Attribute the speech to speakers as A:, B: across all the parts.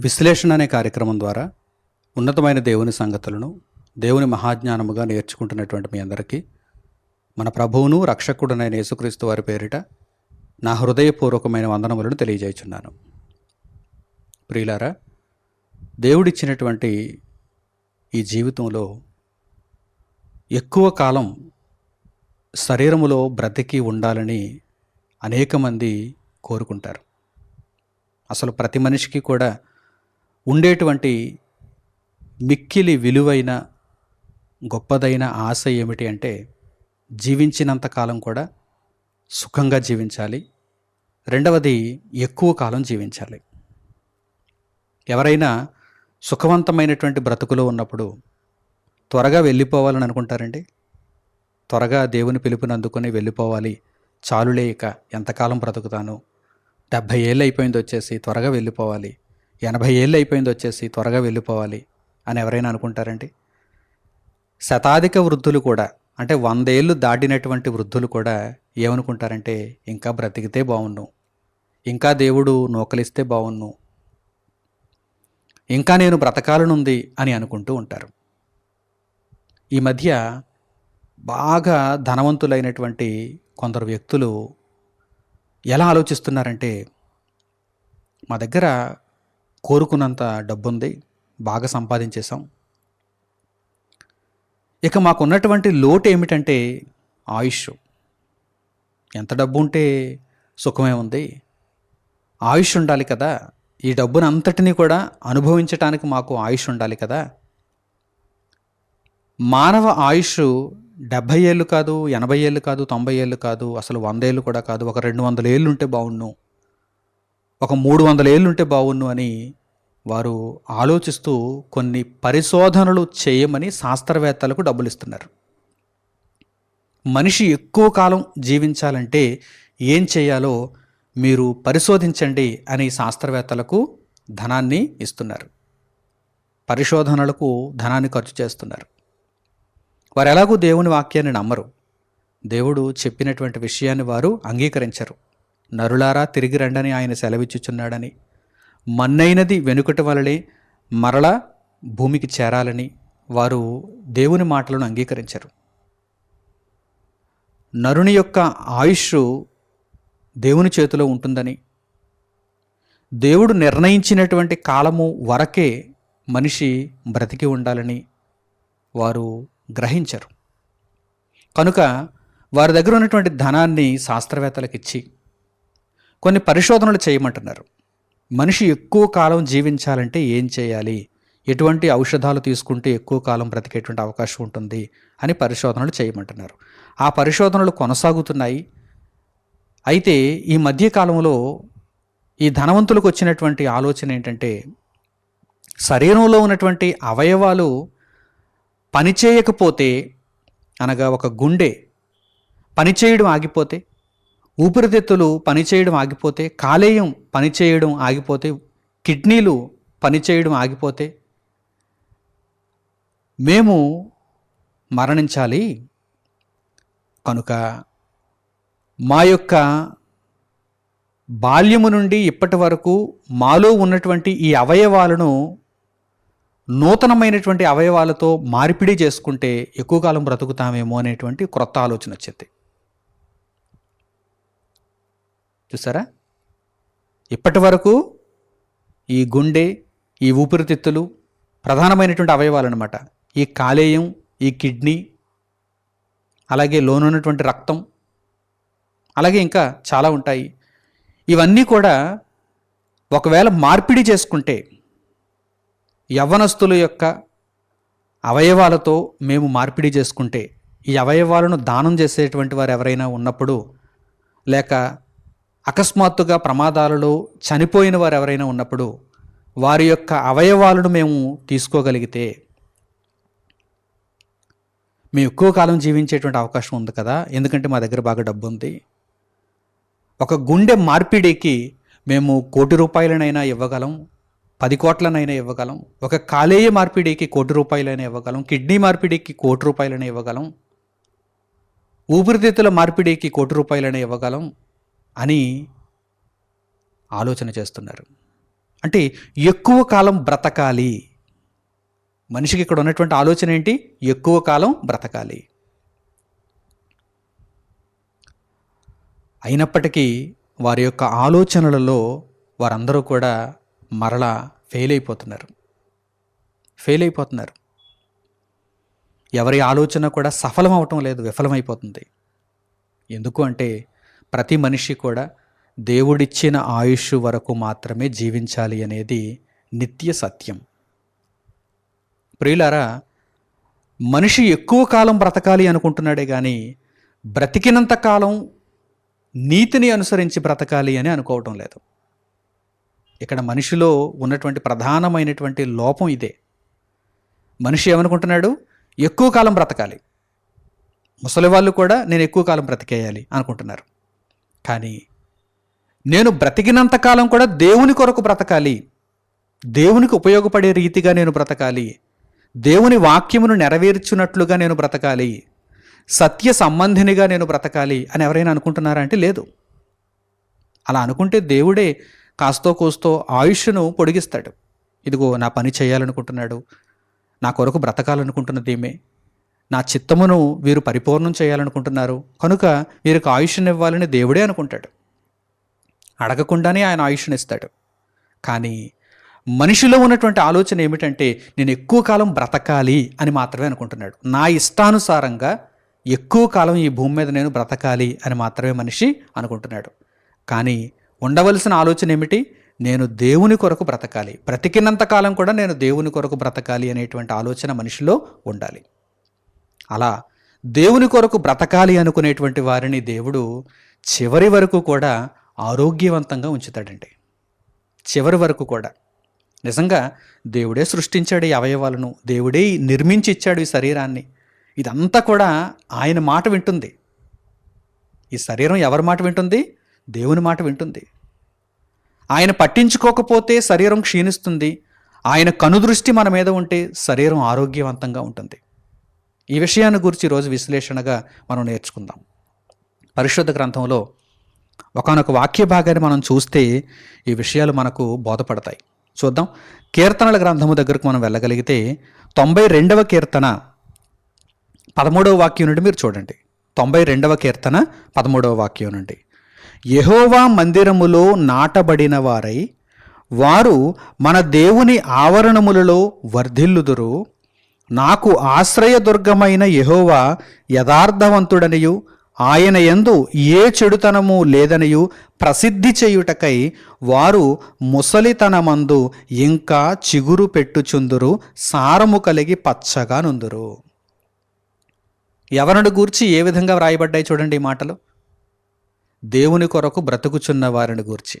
A: విశ్లేషణ అనే కార్యక్రమం ద్వారా ఉన్నతమైన దేవుని సంగతులను దేవుని మహాజ్ఞానముగా నేర్చుకుంటున్నటువంటి మీ అందరికీ మన ప్రభువును రక్షకుడనైన యేసుక్రీస్తు వారి పేరిట నా హృదయపూర్వకమైన వందనములను తెలియజేయుచున్నాను. ప్రియులారా దేవుడిచ్చినటువంటి ఈ జీవితంలో ఎక్కువ కాలం శరీరములో బ్రతికి ఉండాలని అనేక మంది కోరుకుంటారు. అసలు ప్రతి మనిషికి కూడా ఉండేటువంటి మిక్కిలి విలువైన గొప్పదైన ఆశ ఏమిటి అంటే జీవించినంత కాలం కూడా సుఖంగా జీవించాలి. రెండవది ఎక్కువ కాలం జీవించాలి. ఎవరైనా సుఖవంతమైనటువంటి బ్రతుకులో ఉన్నప్పుడు త్వరగా వెళ్ళిపోవాలని అనుకుంటారండి? త్వరగా దేవుని పిలుపుని అందుకొని వెళ్ళిపోవాలి. చాలులే ఇక ఎంతకాలం బ్రతుకుతాను? డెబ్భై ఏళ్ళు అయిపోయింది వచ్చేసి త్వరగా వెళ్ళిపోవాలి. ఎనభై ఏళ్ళు అయిపోయింది వచ్చేసి త్వరగా వెళ్ళిపోవాలి అని ఎవరైనా అనుకుంటారండి? శతాధిక వృద్ధులు కూడా అంటే వందేళ్ళు దాటినటువంటి వృద్ధులు కూడా ఏమనుకుంటారంటే ఇంకా బ్రతికితే బాగుండు ఇంకా దేవుడు నూకలిస్తే బాగుండు ఇంకా నేను బ్రతకాలనుంది అని అనుకుంటూ ఉంటారు. ఈ మధ్య బాగా ధనవంతులైనటువంటి కొందరు వ్యక్తులు ఎలా ఆలోచిస్తున్నారంటే మా దగ్గర కోరుకున్నంత డబ్బుంది బాగా సంపాదించేశాం. ఇక మాకున్నటువంటి లోటు ఏమిటంటే ఆయుష్. ఎంత డబ్బు ఉంటే సుఖమే ఉంది. ఆయుష్ ఉండాలి కదా. ఈ డబ్బును అంతటినీ కూడా అనుభవించటానికి మాకు ఆయుష్ ఉండాలి కదా. మానవ ఆయుష్ డెబ్భై ఏళ్ళు కాదు ఎనభై ఏళ్ళు కాదు తొంభై ఏళ్ళు కాదు అసలు వంద ఏళ్ళు కూడా కాదు ఒక రెండు వందల ఏళ్ళు ఉంటే బాగుండు ఒక మూడు వందల ఏళ్ళు ఉంటే బాగుండు అని వారు ఆలోచిస్తూ కొన్ని పరిశోధనలు చేయమని శాస్త్రవేత్తలకు డబ్బులు ఇస్తున్నారు మనిషి ఎక్కువ కాలం జీవించాలంటే ఏం చేయాలో మీరు పరిశోధించండి అని శాస్త్రవేత్తలకు ధనాన్ని ఇస్తున్నారు. పరిశోధనలకు ధనాన్ని ఖర్చు చేస్తున్నారు. వారు ఎలాగూ దేవుని వాక్యాన్ని నమ్మరు. దేవుడు చెప్పినటువంటి విషయాన్ని వారు అంగీకరించరు. నరులారా తిరిగి రండని ఆయన సెలవిచ్చుచున్నాడని మన్నైనది వెనుకటి వలనే మరలా భూమికి చేరాలని వారు దేవుని మాటలను అంగీకరించరు. నరుని యొక్క ఆయుష్ దేవుని చేతిలో ఉంటుందని దేవుడు నిర్ణయించినటువంటి కాలము వరకే మనిషి బ్రతికి ఉండాలని వారు గ్రహించరు. కనుక వారి దగ్గర ఉన్నటువంటి ధనాన్ని శాస్త్రవేత్తలకు ఇచ్చి కొన్ని పరిశోధనలు చేయమంటున్నారు. మనిషి ఎక్కువ కాలం జీవించాలంటే ఏం చేయాలి? ఎటువంటి ఔషధాలు తీసుకుంటే ఎక్కువ కాలం బ్రతికేటువంటి అవకాశం ఉంటుంది అని పరిశోధనలు చేయమంటున్నారు. ఆ పరిశోధనలు కొనసాగుతున్నాయి. అయితే ఈ మధ్యకాలంలో ఈ ధనవంతులకు వచ్చినటువంటి ఆలోచన ఏంటంటే శరీరంలో ఉన్నటువంటి అవయవాలు పనిచేయకపోతే అనగా ఒక గుండె పనిచేయడం ఆగిపోతే ఊపిరితిత్తులు పనిచేయడం ఆగిపోతే కాలేయం పనిచేయడం ఆగిపోతే కిడ్నీలు పనిచేయడం ఆగిపోతే మేము మరణించాలి. కనుక మా యొక్క బాల్యము నుండి ఇప్పటి వరకు మాలో ఉన్నటువంటి ఈ అవయవాలను నూతనమైనటువంటి అవయవాలతో మార్పిడి చేసుకుంటే ఎక్కువ కాలం బ్రతుకుతామేమో అనేటువంటి క్రొత్త ఆలోచన వచ్చింది. చూసారా? ఇప్పటి వరకు ఈ గుండె ఈ ఊపిరితిత్తులు ప్రధానమైనటువంటి అవయవాలు అనమాట ఈ కాలేయం ఈ కిడ్నీ అలాగే లోనున్నటువంటి రక్తం అలాగే ఇంకా చాలా ఉంటాయి. ఇవన్నీ కూడా ఒకవేళ మార్పిడి చేసుకుంటే యవ్వనస్తుల యొక్క అవయవాలతో మేము మార్పిడి చేసుకుంటే ఈ అవయవాలను దానం చేసేటువంటి వారు ఎవరైనా ఉన్నప్పుడు లేక అకస్మాత్తుగా ప్రమాదాలలో చనిపోయిన వారు ఎవరైనా ఉన్నప్పుడు వారి యొక్క అవయవాలను మేము తీసుకోగలిగితే మేము ఎక్కువ కాలం జీవించేటువంటి అవకాశం ఉంది కదా ఎందుకంటే మా దగ్గర బాగా డబ్బు ఉంది ఒక గుండె మార్పిడికి మేము కోటి రూపాయలనైనా ఇవ్వగలం. పది కోట్లనైనా ఇవ్వగలం. ఒక కాలేయ మార్పిడికి కోటి రూపాయలైనా ఇవ్వగలం. కిడ్నీ మార్పిడికి కోటి రూపాయలైనా ఇవ్వగలం. ఊపిరితిత్తుల మార్పిడికి కోటి రూపాయలైనా ఇవ్వగలం అని ఆలోచన చేస్తున్నారు. అంటే ఎక్కువ కాలం బ్రతకాలి. మనిషికి ఇక్కడ ఉన్నటువంటి ఆలోచన ఏంటి? ఎక్కువ కాలం బ్రతకాలి. అయినప్పటికీ వారి యొక్క ఆలోచనలలో వారందరూ కూడా మరలా ఫెయిల్ అయిపోతున్నారు ఫెయిల్ అయిపోతున్నారు ఎవరి ఆలోచన కూడా సఫలం అవటం లేదు విఫలమైపోతుంది. ఎందుకు అంటే ప్రతి మనిషి కూడా దేవుడిచ్చిన ఆయుష్ వరకు మాత్రమే జీవించాలి అనేది నిత్య సత్యం. ప్రియులారా మనిషి ఎక్కువ కాలం బ్రతకాలి అనుకుంటున్నాడే కానీ బ్రతికినంత కాలం నీతిని అనుసరించి బ్రతకాలి అని అనుకోవటం లేదు. ఇక్కడ మనిషిలో ఉన్నటువంటి ప్రధానమైనటువంటి లోపం ఇదే. మనిషి ఏమనుకుంటున్నాడు? ఎక్కువ కాలం బ్రతకాలి. ముసలి వాళ్ళు కూడా నేను ఎక్కువ కాలం బ్రతికేయాలి అనుకుంటున్నారు. కానీ నేను బ్రతికినంత కాలం కూడా దేవుని కొరకు బ్రతకాలి. దేవునికి ఉపయోగపడే రీతిగా నేను బ్రతకాలి. దేవుని వాక్యమును నెరవేర్చున్నట్లుగా నేను బ్రతకాలి. సత్య సంబంధినిగా నేను బ్రతకాలి అని ఎవరైనా అనుకుంటున్నారా అంటే లేదు. అలా అనుకుంటే దేవుడే కాస్తో కోస్తో ఆయుష్ను పొడిగిస్తాడు. ఇదిగో నా పని చేయాలనుకుంటున్నాడు. నా కొరకు బ్రతకాలనుకుంటున్నది దీమే నా చిత్తమును వీరు పరిపూర్ణం చేయాలనుకుంటున్నారు. కనుక వీరికి ఆయుష్నివ్వాలని దేవుడే అనుకుంటాడు. అడగకుండానే ఆయన ఆయుష్నిస్తాడు. కానీ మనిషిలో ఉన్నటువంటి ఆలోచన ఏమిటంటే నేను ఎక్కువ కాలం బ్రతకాలి అని మాత్రమే అనుకుంటున్నాడు. నా ఇష్టానుసారంగా ఎక్కువ కాలం ఈ భూమి మీద నేను బ్రతకాలి అని మాత్రమే మనిషి అనుకుంటున్నాడు. కానీ ఉండవలసిన ఆలోచన ఏమిటి? నేను దేవుని కొరకు బ్రతకాలి. బ్రతికినంత కాలం కూడా నేను దేవుని కొరకు బ్రతకాలి అనేటువంటి ఆలోచన మనిషిలో ఉండాలి. అలా దేవుని కొరకు బ్రతకాలి అనుకునేటువంటి వారిని దేవుడు చివరి వరకు కూడా ఆరోగ్యవంతంగా ఉంచుతాడండి. చివరి వరకు కూడా. నిజంగా దేవుడే సృష్టించాడు ఈ అవయవాలను. దేవుడే నిర్మించి ఇచ్చాడు ఈ శరీరాన్ని. ఇదంతా కూడా ఆయన మాట వింటుంది. ఈ శరీరం ఎవరి మాట వింటుంది? దేవుని మాట వింటుంది. ఆయన పట్టించుకోకపోతే శరీరం క్షీణిస్తుంది. ఆయన కనుదృష్టి మన మీద ఉంటే శరీరం ఆరోగ్యవంతంగా ఉంటుంది. ఈ విషయాన్ని గురించి రోజు విశ్లేషణగా మనం నేర్చుకుందాం. పరిశుద్ధ గ్రంథంలో ఒకనొక వాక్య భాగాన్ని మనం చూస్తే ఈ విషయాలు మనకు బోధపడతాయి. చూద్దాం. కీర్తనల గ్రంథము దగ్గరకు మనం వెళ్ళగలిగితే తొంభై రెండవ కీర్తన పదమూడవ వాక్యం నుండి మీరు చూడండి. తొంభై రెండవ కీర్తన పదమూడవ వాక్యం నుండి. యహోవా మందిరములో నాటబడిన వారై వారు మన దేవుని ఆవరణములలో వర్ధిల్లుదురు. నాకు ఆశ్రయదుర్గమైన యహోవా యథార్థవంతుడనియు. ఆయన యందు ఏ చెడుతనము లేదనియు ప్రసిద్ధి చేయుటకై వారు ముసలితనమందు ఇంకా చిగురు పెట్టుచుందురు సారము కలిగి పచ్చగా నుందురు. ఎవరిని గూర్చి ఏ విధంగా వ్రాయబడ్డాయి చూడండి ఈ మాటలు. దేవుని కొరకు బ్రతుకుచున్న వారిని గూర్చి.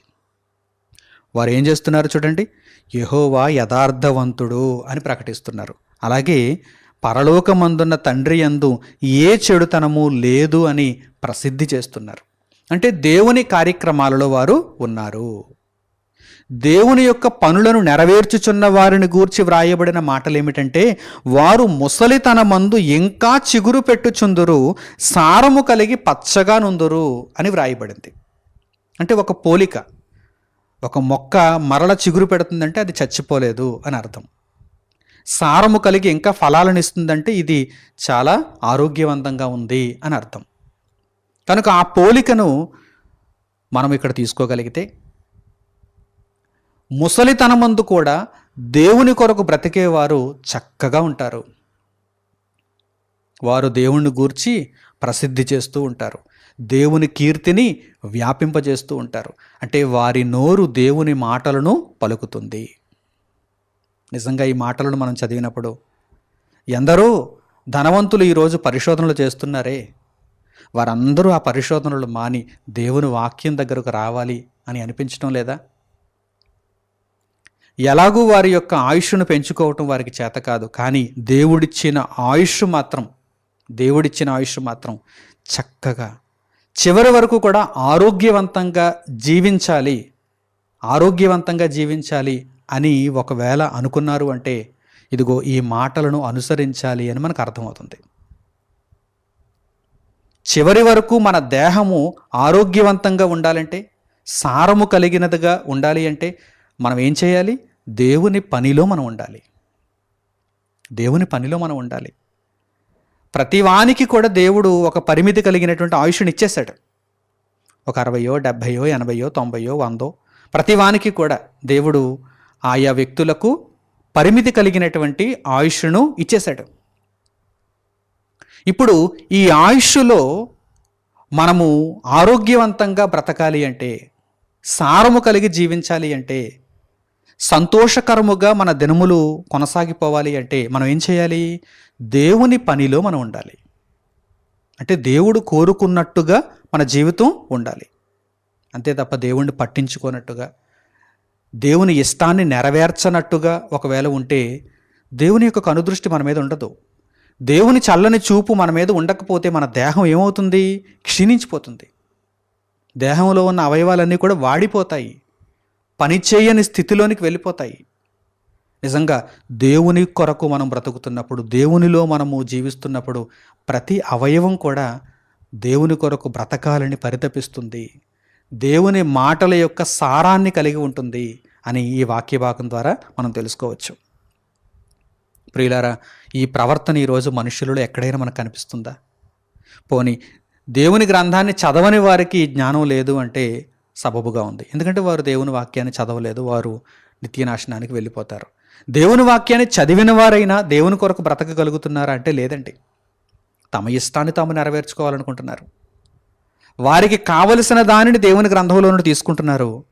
A: వారు ఏం చేస్తున్నారు చూడండి? యహోవా యథార్థవంతుడు అని ప్రకటిస్తున్నారు. అలాగే పరలోకమందున్న తండ్రి యందు ఏ చెడుతనము లేదు అని ప్రసిద్ధి చేస్తున్నారు. అంటే దేవుని కార్యక్రమాలలో వారు ఉన్నారు. దేవుని యొక్క పనులను నెరవేర్చుచున్న వారిని గూర్చి వ్రాయబడిన మాటలు ఏమిటంటే వారు ముసలితనమందు ఇంకా చిగురు పెట్టుచుందురు సారము కలిగి పచ్చగా నుందురు అని వ్రాయబడింది. అంటే ఒక పోలిక ఒక మొక్క మరల చిగురు పెడుతుందంటే అది చచ్చిపోలేదు అని అర్థం. సారము కలిగి ఇంకా ఫలాలను ఇస్తుందంటే ఇది చాలా ఆరోగ్యవంతంగా ఉంది అని అర్థం. కనుక ఆ పోలికను మనం ఇక్కడ తీసుకోగలిగితే ముసలితనమందు కూడా దేవుని కొరకు బ్రతికేవారు చక్కగా ఉంటారు. వారు దేవుణ్ణి గూర్చి ప్రసిద్ధి చేస్తూ ఉంటారు. దేవుని కీర్తిని వ్యాపింపజేస్తూ ఉంటారు. అంటే వారి నోరు దేవుని మాటలను పలుకుతుంది. నిజంగా ఈ మాటలను మనం చదివినప్పుడు ఎందరో ధనవంతులు ఈరోజు పరిశోధనలు చేస్తున్నారే. వారందరూ ఆ పరిశోధనలు మాని దేవుని వాక్యం దగ్గరకు రావాలి అని అనిపించడం లేదా? ఎలాగూ వారి యొక్క ఆయుష్ను పెంచుకోవటం వారికి చేత కాదు. కానీ దేవుడిచ్చిన ఆయుష్ మాత్రం దేవుడిచ్చిన ఆయుష్ మాత్రం చక్కగా చివరి వరకు కూడా ఆరోగ్యవంతంగా జీవించాలి. ఆరోగ్యవంతంగా జీవించాలి అని ఒకవేళ అనుకున్నారు అంటే ఇదిగో ఈ మాటలను అనుసరించాలి అని మనకు అర్థమవుతుంది. చివరి వరకు మన దేహము ఆరోగ్యవంతంగా ఉండాలంటే సారము కలిగినదిగా ఉండాలి అంటే మనం ఏం చేయాలి? దేవుని పనిలో మనం ఉండాలి. దేవుని పనిలో మనం ఉండాలి. ప్రతివానికి కూడా దేవుడు ఒక పరిమితి కలిగినటువంటి ఆయుష్ని ఇచ్చేశాడు. ఒక అరవయో డెబ్భయో ఎనభయో తొంభయో వందో ప్రతివానికి కూడా దేవుడు ఆయా వ్యక్తులకు పరిమితి కలిగినటువంటి ఆయుష్ను ఇచ్చేశాడు. ఇప్పుడు ఈ ఆయుష్లో మనము ఆరోగ్యవంతంగా బ్రతకాలి అంటే సారము కలిగి జీవించాలి అంటే సంతోషకరముగా మన దినములు కొనసాగిపోవాలి అంటే మనం ఏం చేయాలి? దేవుని పనిలో మనం ఉండాలి. అంటే దేవుడు కోరుకున్నట్టుగా మన జీవితం ఉండాలి. అంతే తప్ప దేవుణ్ణి పట్టించుకోనట్టుగా దేవుని ఇష్టాన్ని నెరవేర్చనట్టుగా ఒకవేళ ఉంటే దేవుని యొక్క కనుదృష్టి మన మీద ఉండదు. దేవుని చల్లని చూపు మన మీద ఉండకపోతే మన దేహం ఏమవుతుంది? క్షీణించిపోతుంది. దేహంలో ఉన్న అవయవాలన్నీ కూడా వాడిపోతాయి. పనిచేయని స్థితిలోనికి వెళ్ళిపోతాయి. నిజంగా దేవుని కొరకు మనం బ్రతుకుతున్నప్పుడు దేవునిలో మనము జీవిస్తున్నప్పుడు ప్రతి అవయవం కూడా దేవుని కొరకు బ్రతకాలని పరితపిస్తుంది. దేవుని మాటల యొక్క సారాన్ని కలిగి ఉంటుంది అని ఈ వాక్య భాగం ద్వారా మనం తెలుసుకోవచ్చు. ప్రియులారా ఈ ప్రవర్తన ఈరోజు మనుషులలో ఎక్కడైనా మనకు కనిపిస్తుందా? పోని దేవుని గ్రంథాన్ని చదవని వారికి జ్ఞానం లేదు అంటే సబబుగా ఉంది. ఎందుకంటే వారు దేవుని వాక్యాన్ని చదవలేదు వారు నిత్యనాశనానికి వెళ్ళిపోతారు. దేవుని వాక్యాన్ని చదివిన వారైనా దేవుని కొరకు బ్రతకగలుగుతున్నారా అంటే లేదండి. తమ ఇష్టాన్ని తాము నెరవేర్చుకోవాలనుకుంటున్నారు. వారికి కావలసిన దానిని దేవుని గ్రంథంలో నుండి తీసుకుంటున్నారు.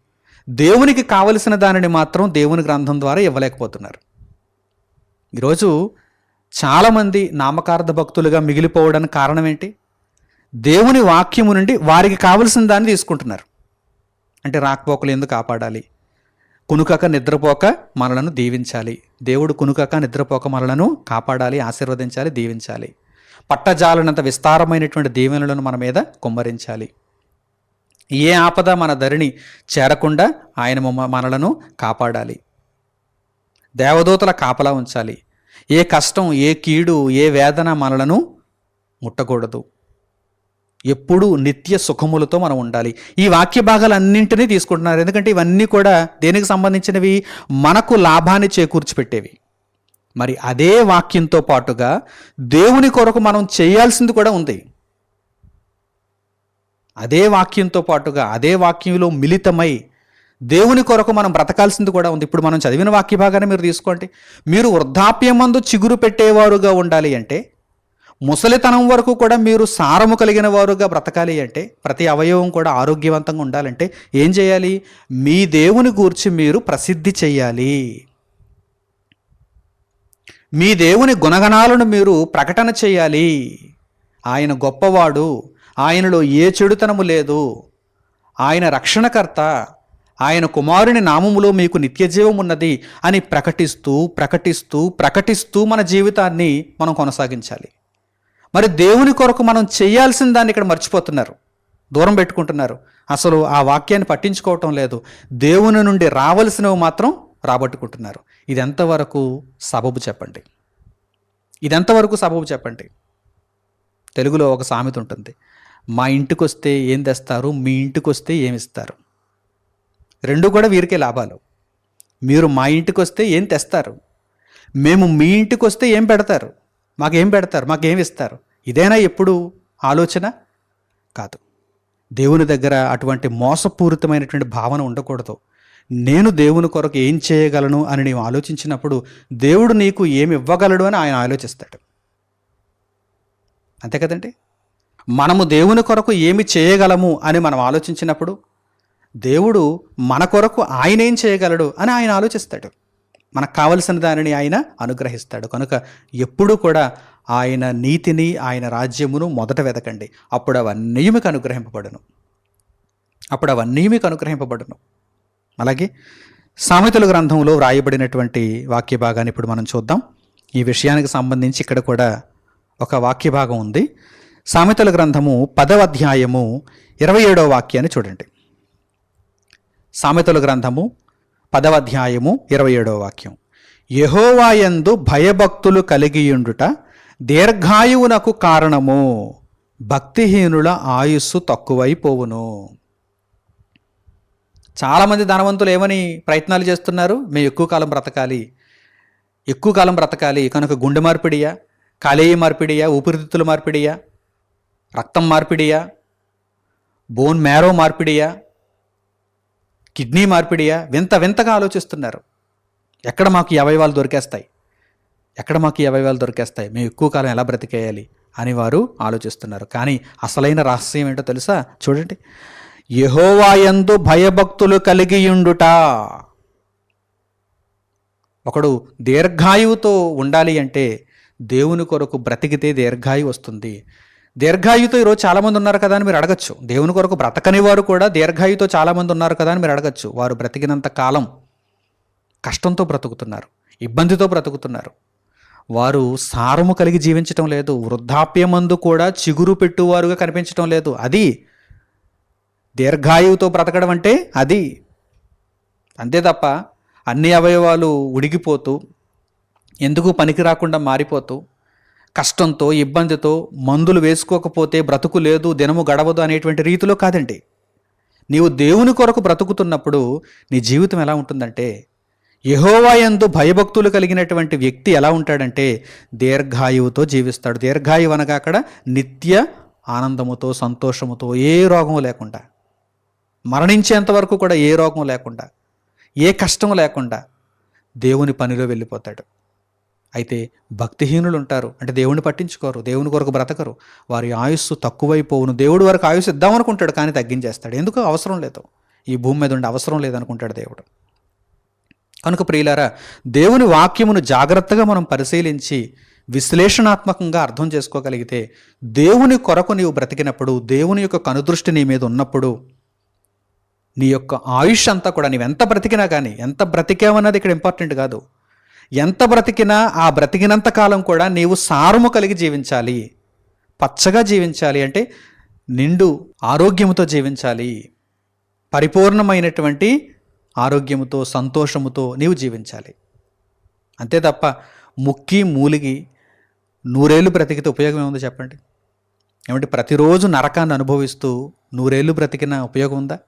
A: దేవునికి కావలసిన దానిని మాత్రం దేవుని గ్రంథం ద్వారా ఇవ్వలేకపోతున్నారు. ఈరోజు చాలామంది నామకార్థ భక్తులుగా మిగిలిపోవడానికి కారణం ఏంటి? దేవుని వాక్యము నుండి వారికి కావలసిన దాన్ని తీసుకుంటున్నారు. అంటే రాకపోకలు ఎందుకు కాపాడాలి? కునుకక నిద్రపోక మనలను దీవించాలి. దేవుడు కునుకక నిద్రపోక మనలను కాపాడాలి ఆశీర్వదించాలి దీవించాలి. పట్టజాలనంత విస్తారమైనటువంటి దీవెనలను మన మీద కుమ్మరించాలి. ఏ ఆపద మన ధరిని చేరకుండా ఆయన మనలను కాపాడాలి. దేవదూతల కాపలా ఉంచాలి. ఏ కష్టం ఏ కీడు ఏ వేదన మనలను ముట్టకూడదు. ఎప్పుడూ నిత్య సుఖములతో మనం ఉండాలి. ఈ వాక్య భాగాలన్నింటినీ తీసుకుంటున్నారు. ఎందుకంటే ఇవన్నీ కూడా దేనికి సంబంధించినవి? మనకు లాభాన్ని చేకూర్చి పెట్టేవి మరి అదే వాక్యంతో పాటుగా దేవుని కొరకు మనం చేయాల్సింది కూడా ఉంది. అదే వాక్యంతో పాటుగా అదే వాక్యంలో మిళితమై దేవుని కొరకు మనం బ్రతకాల్సింది కూడా ఉంది. ఇప్పుడు మనం చదివిన వాక్య భాగాన్ని మీరు తీసుకోండి. మీరు వృద్ధాప్యమందు చిగురు పెట్టేవారుగా ఉండాలి అంటే ముసలితనం వరకు కూడా మీరు సారము కలిగిన వారుగా బ్రతకాలి అంటే ప్రతి అవయవం కూడా ఆరోగ్యవంతంగా ఉండాలంటే ఏం చేయాలి? మీ దేవుని గూర్చి మీరు ప్రసిద్ధి చేయాలి. మీ దేవుని గుణగణాలను మీరు ప్రకటన చేయాలి. ఆయన గొప్పవాడు ఆయనలో ఏ చెడుతనము లేదు. ఆయన రక్షణకర్త ఆయన కుమారుని నామములో మీకు నిత్యజీవం ఉన్నది అని ప్రకటిస్తూ ప్రకటిస్తూ ప్రకటిస్తూ మన జీవితాన్ని మనం కొనసాగించాలి. మరి దేవుని కొరకు మనం చేయాల్సిన దాన్ని ఇక్కడ మర్చిపోతున్నారు. దూరం పెట్టుకుంటున్నారు. అసలు ఆ వాక్యాన్ని పట్టించుకోవటం లేదు. దేవుని నుండి రావలసినవి మాత్రం రాబట్టుకుంటున్నారు. ఇది ఎంతవరకు సబబు చెప్పండి. ఇది ఎంతవరకు సబబు చెప్పండి. తెలుగులో ఒక సామెత ఉంటుంది. మా ఇంటికి వస్తే ఏం తెస్తారు? మీ ఇంటికి వస్తే ఏమిస్తారు రెండు కూడా వీరికే లాభాలు. మీరు మా ఇంటికి వస్తే ఏం తెస్తారు? మేము మీ ఇంటికి వస్తే ఏం పెడతారు? మాకేం పెడతారు? మాకేం ఇస్తారు? ఇదేనా ఎప్పుడు? ఆలోచన? కాదు. దేవుని దగ్గర అటువంటి మోసపూరితమైనటువంటి భావన ఉండకూడదు. నేను దేవుని కొరకు ఏం చేయగలను అని నీవు ఆలోచించినప్పుడు దేవుడు నీకు ఏమి ఇవ్వగలడు అని ఆయన ఆలోచిస్తాడు. అంతే కదండి? మనము దేవుని కొరకు ఏమి చేయగలము అని మనం ఆలోచించినప్పుడు దేవుడు మన కొరకు ఆయన ఏం చేయగలడు అని ఆయన ఆలోచిస్తాడు. మనకు కావలసిన దానిని ఆయన అనుగ్రహిస్తాడు. కనుక ఎప్పుడూ కూడా ఆయన నీతిని ఆయన రాజ్యమును మొదట వెతకండి అప్పుడు అవన్నీ మీకు అనుగ్రహింపబడును. అప్పుడు అవన్నీ మీకు అనుగ్రహింపబడును. అలాగే సామెతల గ్రంథంలో వ్రాయబడినటువంటి వాక్య భాగాన్ని ఇప్పుడు మనం చూద్దాం. ఈ విషయానికి సంబంధించి ఇక్కడ కూడా ఒక వాక్య భాగం ఉంది. సామెతల గ్రంథము పదవ అధ్యాయము ఇరవై ఏడవ వాక్యాన్ని చూడండి. సామెతల గ్రంథము పదవ అధ్యాయము ఇరవై ఏడవ వాక్యం యహోవాయందు భయభక్తులు కలిగియుండుట దీర్ఘాయువునకు కారణము. భక్తిహీనుల ఆయుస్సు తక్కువైపోవును. చాలామంది ధనవంతులు ఏమని ప్రయత్నాలు చేస్తున్నారు? మేము ఎక్కువ కాలం బ్రతకాలి. ఎక్కువ కాలం బ్రతకాలి. కనుక గుండె మార్పిడియా? కాలేయ మార్పిడియా? ఊపిరితిత్తుల మార్పిడియా? రక్తం మార్పిడియా? బోన్ మ్యారో మార్పిడియా? కిడ్నీ మార్పిడియా? వింత వింతగా ఆలోచిస్తున్నారు. ఎక్కడ మాకు ఈ అవయవాలు దొరికేస్తాయి? ఎక్కడ మాకు ఈ అవయవాలు దొరికేస్తాయి? మేము ఎక్కువ కాలం ఎలా బ్రతికేయాలి? అని వారు ఆలోచిస్తున్నారు. కానీ అసలైన రహస్యం ఏంటో తెలుసా? చూడండి. యహోవాయందు భయభక్తులు కలిగియుండుట ఒకడు దీర్ఘాయువుతో ఉండాలి అంటే దేవుని కొరకు బ్రతికితే దీర్ఘాయువు వస్తుంది. దీర్ఘాయుతో ఈరోజు చాలామంది ఉన్నారు కదా అని మీరు అడగచ్చు. దేవుని కొరకు బ్రతకని వారు కూడా దీర్ఘాయుతో చాలామంది ఉన్నారు కదా అని మీరు అడగచ్చు. వారు బ్రతికినంత కాలం కష్టంతో బ్రతుకుతున్నారు ఇబ్బందితో బ్రతుకుతున్నారు. వారు సారము కలిగి జీవించటం లేదు వృద్ధాప్యమందు కూడా చిగురు పెట్టువారుగా కనిపించటం లేదు. అది దీర్ఘాయువుతో బ్రతకడం అంటే అది. అంతే తప్ప అన్ని అవయవాలు ఉడిగిపోతూ ఎందుకు పనికి రాకుండా మారిపోతూ కష్టంతో ఇబ్బందితో మందులు వేసుకోకపోతే బ్రతుకు లేదు దినము గడవదు అనేటువంటి రీతిలో కాదండి. నీవు దేవుని కొరకు బ్రతుకుతున్నప్పుడు నీ జీవితం ఎలా ఉంటుందంటే యహోవాయందు భయభక్తులు కలిగినటువంటి వ్యక్తి ఎలా ఉంటాడంటే దీర్ఘాయువుతో జీవిస్తాడు. దీర్ఘాయువు అనగా అక్కడ నిత్య ఆనందముతో సంతోషముతో ఏ రోగము లేకుండా మరణించేంత వరకు కూడా ఏ రోగం లేకుండా ఏ కష్టం లేకుండా దేవుని పనిలో వెళ్ళిపోతాడు. అయితే భక్తిహీనులు ఉంటారు అంటే దేవుని పట్టించుకోరు దేవుని కొరకు బ్రతకరు. వారి ఆయుస్సు తక్కువైపోవును దేవుడు వరకు ఆయుస్సు ఇద్దామనుకుంటాడు కానీ తగ్గించేస్తాడు. ఎందుకు? అవసరం లేదు. ఈ భూమి మీద ఉండే అవసరం లేదనుకుంటాడు దేవుడు. కనుక ప్రియులారా దేవుని వాక్యమును జాగ్రత్తగా మనం పరిశీలించి విశ్లేషణాత్మకంగా అర్థం చేసుకోగలిగితే దేవుని కొరకు నీవు బ్రతికినప్పుడు దేవుని యొక్క కనుదృష్టి నీ మీద ఉన్నప్పుడు నీ యొక్క ఆయుష్ అంతా కూడా నీవు ఎంత బ్రతికినా కానీ ఎంత బ్రతికావన్నది ఇక్కడ ఇంపార్టెంట్ కాదు. ఎంత బ్రతికినా ఆ బ్రతికినంత కాలం కూడా నీవు సారము కలిగి జీవించాలి. పచ్చగా జీవించాలి అంటే నిండు ఆరోగ్యముతో జీవించాలి. పరిపూర్ణమైనటువంటి ఆరోగ్యముతో సంతోషముతో నీవు జీవించాలి. అంతే తప్ప ముక్కి మూలిగి నూరేళ్ళు బ్రతికితే ఉపయోగం ఏముందో చెప్పండి? ఏమంటే ప్రతిరోజు నరకాన్ని అనుభవిస్తూ నూరేళ్ళు బ్రతికిన ఉపయోగం ఉందా?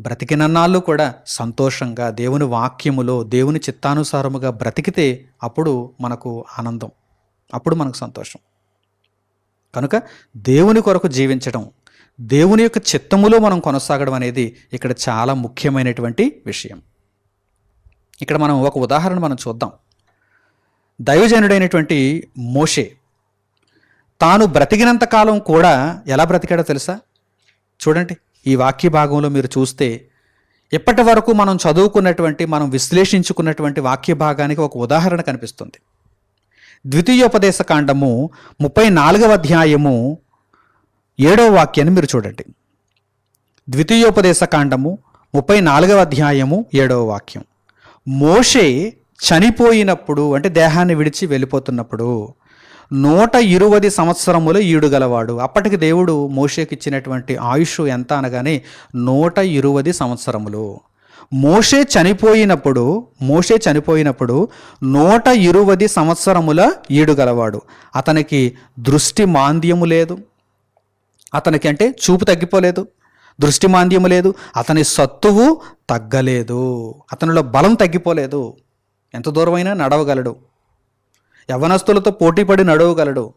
A: బ్రతికినన్నాళ్ళు కూడా సంతోషంగా దేవుని వాక్యములో దేవుని చిత్తానుసారముగా బ్రతికితే అప్పుడు మనకు ఆనందం. అప్పుడు మనకు సంతోషం. కనుక దేవుని కొరకు జీవించడం దేవుని యొక్క చిత్తములో మనం కొనసాగడం అనేది ఇక్కడ చాలా ముఖ్యమైనటువంటి విషయం. ఇక్కడ మనం ఒక ఉదాహరణ మనం చూద్దాం. దైవజనుడైనటువంటి మోషే తాను బ్రతికినంత కాలం కూడా ఎలా బ్రతికాడో తెలుసా? చూడండి. ఈ వాక్య భాగంలో మీరు చూస్తే ఇప్పటి వరకు మనం చదువుకున్నటువంటి మనం విశ్లేషించుకున్నటువంటి వాక్య భాగానికి ఒక ఉదాహరణ కనిపిస్తుంది. ద్వితీయోపదేశ కాండము ముప్పై నాలుగవ అధ్యాయము ఏడవ వాక్యాన్ని మీరు చూడండి. ద్వితీయోపదేశ కాండము ముప్పై నాలుగవ అధ్యాయము ఏడవ వాక్యం. మోషే చనిపోయినప్పుడు అంటే దేహాన్ని విడిచి వెళ్ళిపోతున్నప్పుడు నూట ఇరువది సంవత్సరములు ఈడుగలవాడు అప్పటికి దేవుడు మోషేకి ఇచ్చినటువంటి ఆయుష్ ఎంత అనగానే నూట ఇరువది సంవత్సరములు. మోషే చనిపోయినప్పుడు మోషే చనిపోయినప్పుడు నూట ఇరువది సంవత్సరముల ఈడుగలవాడు అతనికి దృష్టి మాంద్యము లేదు. అతనికి అంటే చూపు తగ్గిపోలేదు. దృష్టి మాంద్యము లేదు. అతని సత్తువు తగ్గలేదు. అతనిలో బలం తగ్గిపోలేదు. ఎంత దూరమైనా నడవగలడు. యవనస్తులతో పోటీపడి నడవగలడు.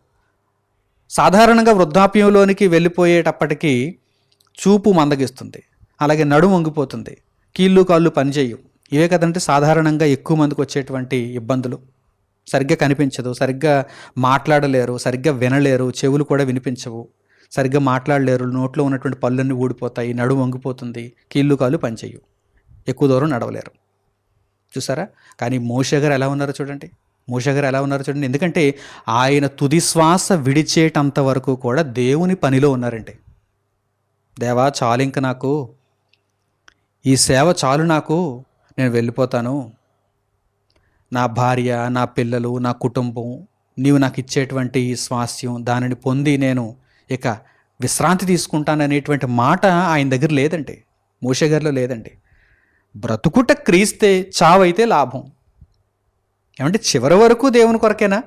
A: సాధారణంగా వృద్ధాప్యంలోనికి వెళ్ళిపోయేటప్పటికీ చూపు మందగిస్తుంది. అలాగే నడుము వంగిపోతుంది. కీళ్ళు కాళ్ళు పనిచేయవు. ఇవే కదంటే సాధారణంగా ఎక్కువ మందికి వచ్చేటువంటి ఇబ్బందులు. సరిగ్గా కనిపించదు. సరిగ్గా మాట్లాడలేరు. సరిగ్గా వినలేరు. చెవులు కూడా వినిపించవు. సరిగ్గా మాట్లాడలేరు. నోట్లో ఉన్నటువంటి పళ్ళన్నీ ఊడిపోతాయి. నడుము వంగిపోతుంది. కీళ్ళు కాళ్ళు పనిచేయవు. ఎక్కువ దూరం నడవలేరు. చూసారా? కానీ మోషే గారు ఎలా ఉన్నారో చూడండి. మోషే గారు ఎలా ఉన్నారు చూడండి. ఎందుకంటే ఆయన తుది శ్వాస విడిచేటంత వరకు కూడా దేవుని పనిలో ఉన్నారండి దేవా చాలు ఇంక నాకు. ఈ సేవ చాలు నాకు. నేను వెళ్ళిపోతాను. నా భార్య నా పిల్లలు నా కుటుంబం నీవు నాకు ఇచ్చేటువంటి ఈ స్వాస్థ్యం దానిని పొంది నేను ఇక విశ్రాంతి తీసుకుంటాననేటువంటి మాట ఆయన దగ్గర లేదండి మోషే గారిలో లేదండి బ్రతుకుట క్రీస్తే చావైతే లాభం. ఏమంటే చివరి వరకు దేవుని కొరకేనా?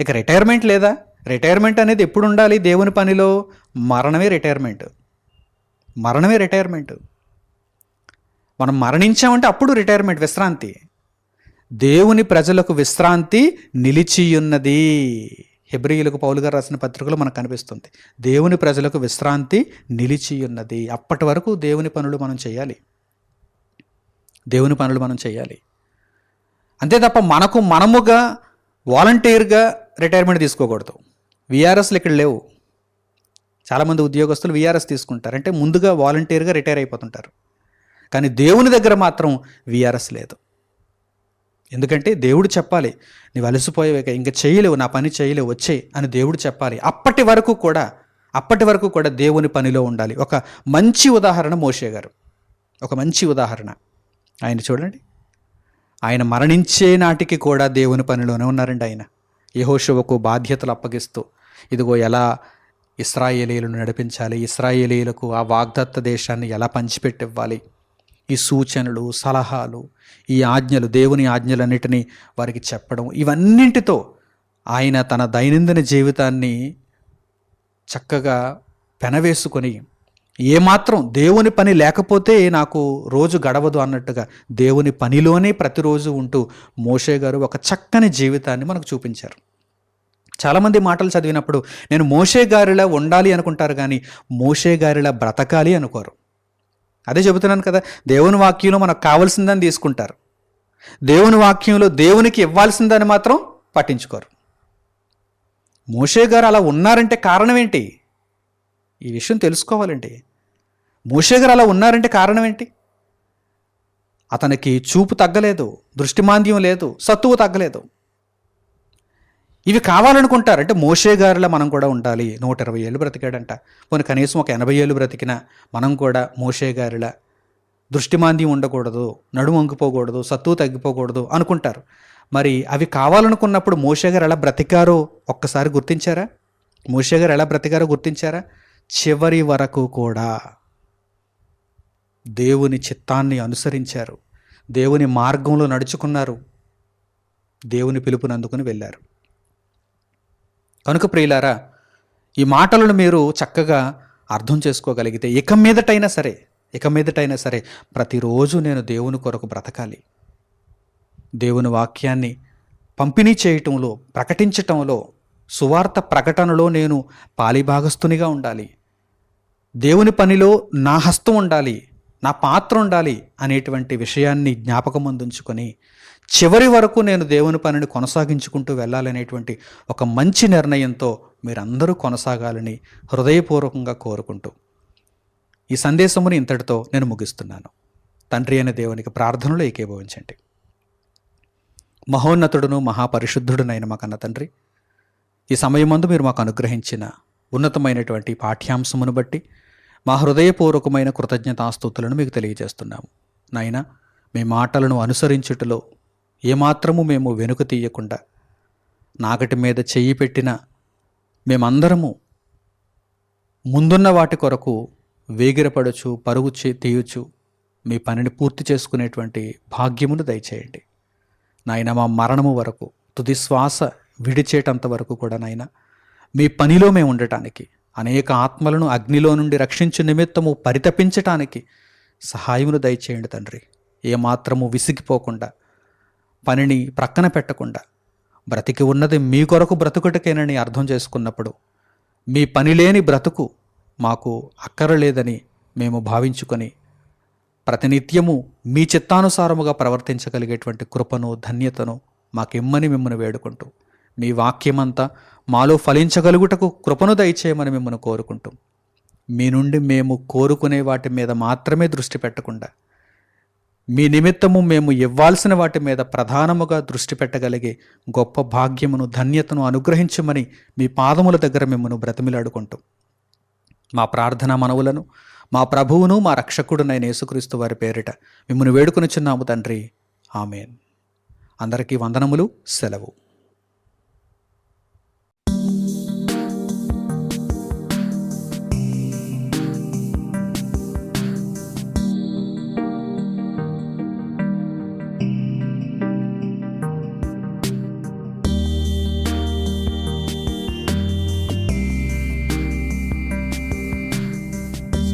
A: ఇక రిటైర్మెంట్ లేదా? రిటైర్మెంట్ అనేది ఎప్పుడు ఉండాలి దేవుని పనిలో? మరణమే రిటైర్మెంట్ మరణమే రిటైర్మెంట్ మనం మరణించామంటే అప్పుడు రిటైర్మెంట్ విశ్రాంతి. దేవుని ప్రజలకు విశ్రాంతి నిలిచియున్నది. హెబ్రియులకు పౌలు గారు రాసిన పత్రికలో మనకు కనిపిస్తుంది. దేవుని ప్రజలకు విశ్రాంతి నిలిచియున్నది. అప్పటి వరకు దేవుని పనులు మనం చేయాలి. దేవుని పనులు మనం చేయాలి. అంతే తప్ప మనకు మనముగా వాలంటీర్గా రిటైర్మెంట్ తీసుకోకూడదు. విఆర్ఎస్లు ఇక్కడ లేవు. చాలామంది ఉద్యోగస్తులు విఆర్ఎస్ తీసుకుంటారు. అంటే ముందుగా వాలంటీర్గా రిటైర్ అయిపోతుంటారు. కానీ దేవుని దగ్గర మాత్రం విఆర్ఎస్ లేదు. ఎందుకంటే దేవుడు చెప్పాలి నీవు అలసిపోయేవిక ఇంకా చేయలేవు నా పని చేయలేవు వచ్చే అని దేవుడు చెప్పాలి. అప్పటి వరకు కూడా అప్పటి వరకు కూడా దేవుని పనిలో ఉండాలి. ఒక మంచి ఉదాహరణ మోషే గారు. ఒక మంచి ఉదాహరణ. ఆయన చూడండి. ఆయన మరణించే నాటికి కూడా దేవుని పనిలోనే ఉన్నారండి ఆయన. యహోశివకు బాధ్యతలు అప్పగిస్తూ ఇదిగో ఎలా ఇస్రాయేలీలను నడిపించాలి ఇస్రాయేలీలకు ఆ వాగ్దత్త దేశాన్ని ఎలా పంచిపెట్టివ్వాలి? ఈ సూచనలు సలహాలు ఈ ఆజ్ఞలు దేవుని ఆజ్ఞలన్నిటినీ వారికి చెప్పడం ఇవన్నింటితో ఆయన తన దైనందిన జీవితాన్ని చక్కగా పెనవేసుకొని ఏమాత్రం దేవుని పని లేకపోతే నాకు రోజు గడవదు అన్నట్టుగా దేవుని పనిలోనే ప్రతిరోజు ఉంటూ మోషే గారు ఒక చక్కని జీవితాన్ని మనకు చూపించారు. చాలామంది మాటలు చదివినప్పుడు నేను మోషే గారిలా ఉండాలి అనుకుంటారు కానీ మోషే గారిలా బ్రతకాలి అనుకోరు. అదే చెబుతున్నాను కదా దేవుని వాక్యంలో మనకు కావాల్సిందని తీసుకుంటారు. దేవుని వాక్యంలో దేవునికి ఇవ్వాల్సిందని మాత్రం పట్టించుకోరు. మోషే గారు అలా ఉన్నారంటే కారణం ఏంటి? ఈ విషయం తెలుసుకోవాలండి మోషే గారు అలా ఉన్నారంటే కారణం ఏంటి? అతనికి చూపు తగ్గలేదు దృష్టిమాంద్యం లేదు సత్తువు తగ్గలేదు. ఇవి కావాలనుకుంటారు. అంటే మోషే గారిలా మనం కూడా ఉండాలి. నూట ఇరవై ఏళ్ళు బ్రతికాడంట. పోనీ కనీసం ఒక ఎనభై ఏళ్ళు బ్రతికినా మనం కూడా మోషే గారిలా దృష్టిమాంద్యం ఉండకూడదు నడుము వంగిపోకూడదు సత్తువు తగ్గిపోకూడదు అనుకుంటారు. మరి అవి కావాలనుకున్నప్పుడు మోషే గారు ఎలా బ్రతికారో ఒక్కసారి గుర్తించారా? మోషే గారు ఎలా బ్రతికారో గుర్తించారా? చివరి వరకు కూడా దేవుని చిత్తాన్ని అనుసరించారు. దేవుని మార్గంలో నడుచుకున్నారు. దేవుని పిలుపుని అందుకుని వెళ్ళారు. కనుక ప్రియులారా ఈ మాటలను మీరు చక్కగా అర్థం చేసుకోగలిగితే ఇక మీదటైనా సరే ఇక మీదటైనా సరే ప్రతిరోజు నేను దేవుని కొరకు బ్రతకాలి. దేవుని వాక్యాన్ని పంపిణీ చేయటంలో ప్రకటించటంలో సువార్త ప్రకటనలో నేను పాలిభాగస్తునిగా ఉండాలి. దేవుని పనిలో నా హస్తం ఉండాలి నా పాత్ర ఉండాలి అనేటువంటి విషయాన్ని జ్ఞాపకం అందించుకొని చివరి వరకు నేను దేవుని పనిని కొనసాగించుకుంటూ వెళ్ళాలనేటువంటి ఒక మంచి నిర్ణయంతో మీరందరూ కొనసాగాలని హృదయపూర్వకంగా కోరుకుంటూ ఈ సందేశముని ఇంతటితో నేను ముగిస్తున్నాను. తండ్రి అనే దేవునికి ప్రార్థనలో ఏకీభవించండి. మహోన్నతుడును మహాపరిశుద్ధుడునైన మా కన్న తండ్రి ఈ సమయమందు మీరు మాకు అనుగ్రహించిన ఉన్నతమైనటువంటి పాఠ్యాంశమును బట్టి మా హృదయపూర్వకమైన కృతజ్ఞతాస్తుతులను మీకు తెలియజేస్తున్నాము. నాయన మీ మాటలను అనుసరించుటలో ఏమాత్రము మేము వెనుక తీయకుండా నాగటి మీద చెయ్యి పెట్టిన మేమందరము ముందున్న వాటి కొరకు వేగిరపడచ్చు పరుగు చే తీయచ్చు మీ పనిని పూర్తి చేసుకునేటువంటి భాగ్యమును దయచేయండి. నాయన మా మరణము వరకు తుది శ్వాస విడిచేటంత వరకు కూడా నాయన మీ పనిలో మేము ఉండటానికి అనేక ఆత్మలను అగ్నిలో నుండి రక్షించు నిమిత్తము పరితపించటానికి సహాయమును దయచేయండి తండ్రి. ఏమాత్రము విసిగిపోకుండా పనిని ప్రక్కన పెట్టకుండా బ్రతికి ఉన్నది మీ కొరకు బ్రతుకుటకేనని అర్థం చేసుకున్నప్పుడు మీ పని లేని బ్రతుకు మాకు అక్కరలేదని మేము భావించుకొని ప్రతినిత్యము మీ చిత్తానుసారముగా ప్రవర్తించగలిగేటువంటి కృపను ధన్యతను మాకిమ్మని మిమ్మల్ని వేడుకుంటూ మీ వాక్యమంతా మాలో ఫలించగలుగుటకు కృపను దయచేయమని మిమ్మల్ని కోరుకుంటాం. మీ నుండి మేము కోరుకునే వాటి మీద మాత్రమే దృష్టి పెట్టకుండా మీ నిమిత్తము మేము ఇవ్వాల్సిన వాటి మీద ప్రధానముగా దృష్టి పెట్టగలిగే గొప్ప భాగ్యమును ధన్యతను అనుగ్రహించమని మీ పాదముల దగ్గర మిమ్మను బ్రతిమిలాడుకుంటాం. మా ప్రార్థన మనవులను మా ప్రభువును మా రక్షకుడునైన యేసుక్రీస్తు వారి పేరిట మిమ్మల్ని వేడుకొనిచున్నాము తండ్రి. ఆమెన్. అందరికీ వందనములు సెలవు.